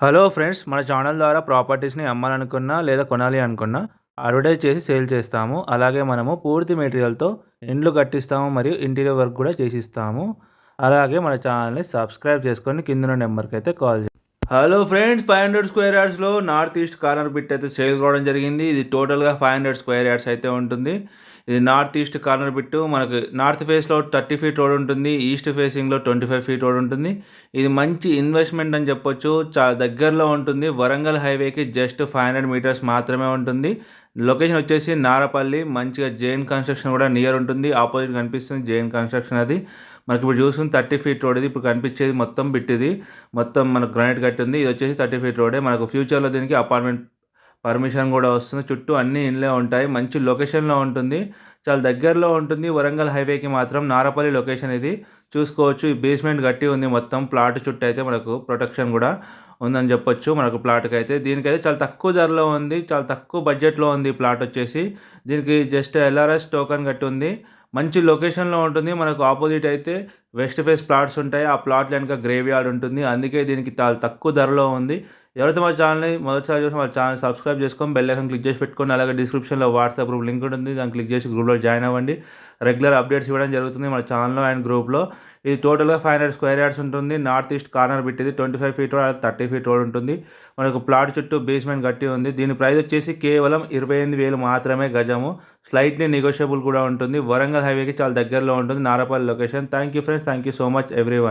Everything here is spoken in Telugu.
హలో ఫ్రెండ్స్ మన ఛానల్ ద్వారా ప్రాపర్టీస్ని అమ్మాలనుకున్నా లేదా కొనాలి అనుకున్నా అడ్వర్టైజ్ చేసి సేల్ చేస్తాము. అలాగే మనము పూర్తి మెటీరియల్తో ఇండ్లు కట్టిస్తాము మరియు ఇంటీరియర్ వర్క్ కూడా చేసిస్తాము. అలాగే మన ఛానల్ని సబ్స్క్రైబ్ చేసుకొని కింద నెంబర్కి అయితే కాల్ చేయండి. Hello friends five hundred square యార్డ్స్లో north east corner bit అయితే సేల్ కావడం జరిగింది. ఇది టోటల్గా ఫైవ్ హండ్రెడ్ స్క్వేర్ యార్డ్స్ అయితే ఉంటుంది. ఇది నార్త్ ఈస్ట్ కార్నర్ బిట్టు మనకు నార్త్ ఫేస్లో థర్టీ ఫీట్ రోడ్ ఉంటుంది. ఈస్ట్ ఫేసింగ్లో ట్వంటీ ఫైవ్ ఫీట్ రోడ్ ఉంటుంది. ఇది మంచి ఇన్వెస్ట్మెంట్ అని చెప్పొచ్చు. చాలా దగ్గరలో ఉంటుంది. వరంగల్ హైవేకి జస్ట్ ఫైవ్ హండ్రెడ్ మీటర్స్ మాత్రమే ఉంటుంది. లొకేషన్ వచ్చేసి నారపల్లి. మంచిగా జైన్ కన్స్ట్రక్షన్ కూడా నియర్ ఉంటుంది. ఆపోజిట్ కనిపిస్తుంది జైన్ కన్స్ట్రక్షన్ అది. మనకి ఇప్పుడు చూసుకుని థర్టీ ఫీట్ రోడ్ ఇది ఇప్పుడు కనిపించేది మొత్తం బిట్టిది. మొత్తం మనకు గ్రానైట్ కట్టి ఉంది ఇది వచ్చేసి థర్టీ ఫీట్ రోడే. మనకు ఫ్యూచర్లో దీనికి అపార్ట్మెంట్ పర్మిషన్ కూడా వస్తుంది. చుట్టూ అన్ని ఇండ్లే ఉంటాయి. మంచి లొకేషన్లో ఉంటుంది. చాలా దగ్గరలో ఉంటుంది. వరంగల్ హైవేకి మాత్రం నారపల్లి లొకేషన్ ఇది. చూసుకోవచ్చు. ఈ బేస్మెంట్ గట్టి ఉంది మొత్తం. ప్లాట్ చుట్టూ అయితే మనకు ప్రొటెక్షన్ కూడా ఉందని చెప్పొచ్చు మనకు ప్లాట్కి అయితే. దీనికైతే చాలా తక్కువ ధరలో ఉంది. చాలా తక్కువ బడ్జెట్లో ఉంది ప్లాట్ వచ్చేసి. దీనికి జస్ట్ ఎల్ఆర్ఎస్ టోకన్ కట్టి ఉంది మంచి లొకేషన్లో ఉంటుంది. మనకు ఆపోజిట్ అయితే వెస్ట్ ఫేస్ ప్లాట్స్ ఉంటాయి. ఆ ప్లాట్ వెనక గ్రేవ్ యార్డ్ ఉంటుంది. అందుకే దీనికి తక్కువ ధరలో ఉంది. ఎవరైతే మా ఛానల్ని మొదటిసారి చూసి మా ఛానల్ సబ్స్క్రైబ్ చేసుకొని బెల్ ఐకన్ క్లిక్ చేసి పెట్టుకోండి. అలాగే డిస్క్రిప్షన్లో వాట్సాప్ గ్రూప్ లింక్ ఉంటుంది. దాన్ని క్లిక్ చేసి గ్రూప్లో జాయిన్ అవ్వండి. రెగ్యులర్ అప్డేట్స్ ఇవ్వడం జరుగుతుంది మన ఛానల్లో అండ్ గ్రూప్లో ఇది టోటల్గా ఫైవ్ హండ్రెడ్ స్క్వేర్ యార్డ్స్ ఉంటుంది. నార్త్ ఈస్ట్ కార్నర్ పెట్టింది. Twenty five feet road thirty feet road ఉంటుంది. మనకు ప్లాట్ చుట్టూ బేస్మెంట్ గట్టి ఉంది. దీని ప్రైస్ వచ్చేసి కేవలం ఇరవై ఎనిమిది వేలు మాత్రమే గజము. స్లైట్లీ నెగోషియబుల్ కూడా ఉంటుంది. వరంగల్ హైవేకి చాలా దగ్గరలో ఉంటుంది. Narapalli location thank you friends thank you so much every